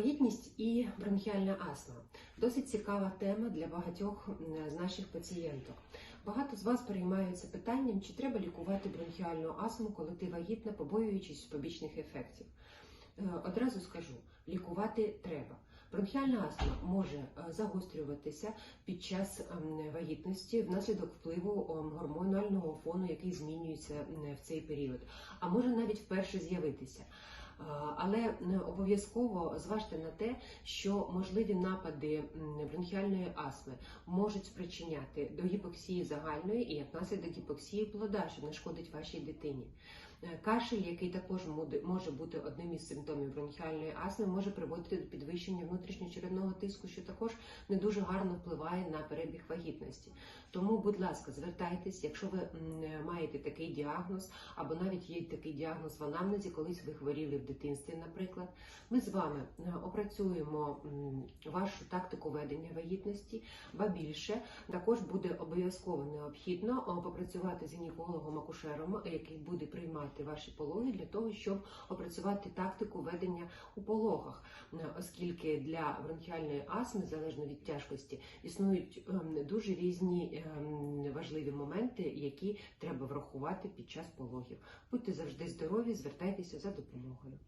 Вагітність і бронхіальна астма досить цікава тема для багатьох з наших пацієнток. Багато з вас переймаються питанням, чи треба лікувати бронхіальну астму, коли ти вагітна, побоюючись побічних ефектів. Е, Одразу скажу, лікувати треба. Бронхіальна астма може е, загострюватися під час вагітності внаслідок впливу гормонального фону, який змінюється в цей період, а може навіть вперше з'явитися. Але е, обов'язково зважте на те, що можливі напади бронхіальної астми можуть спричиняти до гіпоксії загальної і як наслідок гіпоксії плода, що не шкодить вашій дитині. Е, Кашель, який також може бути одним із симптомів бронхіальної астми, може приводити до підвищення внутрішньочеревного тиску, що також не дуже гарно впливає на перебіг вагітності. Тому, будь ласка, звертайтесь, якщо ви м, маєте такий діагноз, або навіть є такий діагноз в анамнезі, колись ви хворіли в дитинстві, наприклад. Ми з вами е, опрацюємо вашу тактику ведення вагітності, ба більше також буде обов'язково необхідно попрацювати з гінекологом-акушером, який буде приймати ваші пологи для того, щоб опрацювати тактику ведення у пологах, Е, оскільки для бронхіальної астми, залежно від тяжкості, існують ем, дуже різні ем, важливі моменти, які треба врахувати під час пологів. Будьте завжди здорові, звертайтеся за допомогою.